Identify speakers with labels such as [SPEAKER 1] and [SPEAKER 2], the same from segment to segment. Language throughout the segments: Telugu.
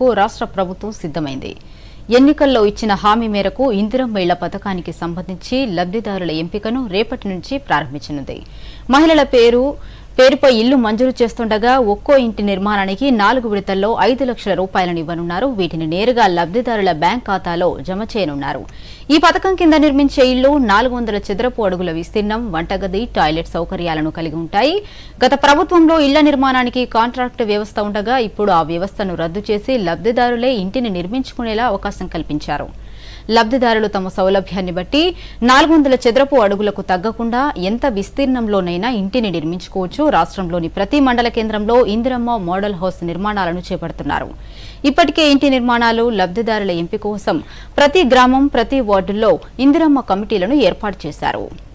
[SPEAKER 1] చేసేందుకు రాష్ట్ర ప్రభుత్వం సిద్ధమైంది. ఎన్నికల్లో ఇచ్చిన హామీ మేరకు ఇందిరం ఇళ్ళ పథకానికి సంబంధించి లబ్ధిదారుల ఎంపికను రేపటి నుంచి ప్రారంభించనుంది. మహిళల పేరు పేరుపై ఇల్లు మంజూరు చేస్తుండగా ఒక్కో ఇంటి నిర్మాణానికి నాలుగు విడతల్లో ఐదు లక్షల రూపాయలను ఇవ్వనున్నారు. వీటిని నేరుగా లబ్ధిదారుల బ్యాంక్ ఖాతాలో జమ చేయనున్నారు. ఈ పథకం కింద నిర్మించే ఇల్లు నాలుగు వందల చదరపు అడుగుల విస్తీర్ణం వంటగది టాయిలెట్ సౌకర్యాలను కలిగి ఉంటాయి. గత ప్రభుత్వంలో ఇళ్ళ నిర్మాణానికి కాంట్రాక్టు వ్యవస్థ ఉండగా ఇప్పుడు ఆ వ్యవస్థను రద్దు చేసి లబ్ధిదారులే ఇంటిని నిర్మించుకునేలా అవకాశం కల్పించారు. లబ్ధిదారులు తమ సౌలభ్యాన్ని బట్టి నాలుగు వందల చదరపు అడుగులకు తగ్గకుండా ఎంత విస్తీర్ణంలోనైనా ఇంటిని నిర్మించుకోవచ్చు. రాష్ట్రంలోని ప్రతి మండల కేంద్రంలో ఇందిరమ్మ మోడల్ హౌస్ నిర్మాణాలను చేపడుతున్నారు. ఇప్పటికే ఇంటి నిర్మాణాలు లబ్ధిదారుల ఎంపిక కోసం ప్రతి గ్రామం ప్రతి వార్డుల్లో ఇందిరమ్మ కమిటీలను ఏర్పాటు చేశారు.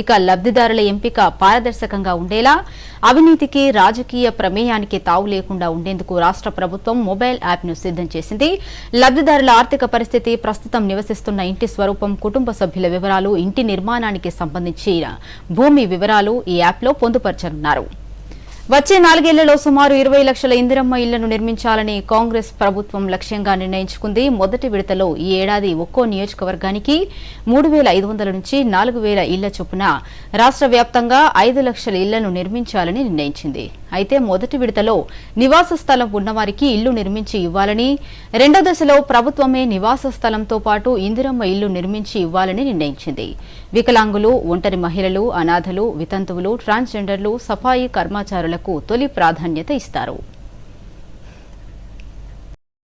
[SPEAKER 1] ఇక లబ్ధిదారుల ఎంపిక పారదర్శకంగా ఉండేలా అవినీతికి రాజకీయ ప్రమేయానికి తావు లేకుండా ఉండేందుకు రాష్ట్ర ప్రభుత్వం మొబైల్ యాప్ను సిద్ధం చేసింది. లబ్ధిదారుల ఆర్థిక పరిస్థితి ప్రస్తుతం నివసిస్తున్న ఇంటి స్వరూపం కుటుంబ సభ్యుల వివరాలు ఇంటి నిర్మాణానికి సంబంధించిన భూమి వివరాలు ఈ యాప్లో పొందుపరచనున్నారు. వచ్చే నాలుగేళ్ళలో సుమారు ఇరవై లక్షల ఇందిరమ్మ ఇళ్ళను నిర్మించాలని కాంగ్రెస్ ప్రభుత్వం లక్ష్యంగా నిర్ణయించుకుంది. మొదటి విడతలో ఈ ఏడాది ఒక్కో నియోజకవర్గానికి మూడు వేల ఐదు వందల నుంచి నాలుగు వేల ఇళ్ళ చొప్పున రాష్ట్ర వ్యాప్తంగా ఐదు లక్షల ఇళ్ళను నిర్మించాలని నిర్ణయించింది. అయితే మొదటి విడతలో నివాస స్థలం ఉన్నవారికి ఇల్లు నిర్మించి ఇవ్వాలని రెండో దశలో ప్రభుత్వమే నివాస స్థలంతో పాటు ఇందిరమ్మ ఇల్లు నిర్మించి ఇవ్వాలని నిర్ణయించింది. వికలాంగులు ఒంటరి మహిళలు అనాథలు వితంతువులు ట్రాన్స్జెండర్లు సఫాయి కర్మాచారులకు తొలి ప్రాధాన్యత ఇస్తారు.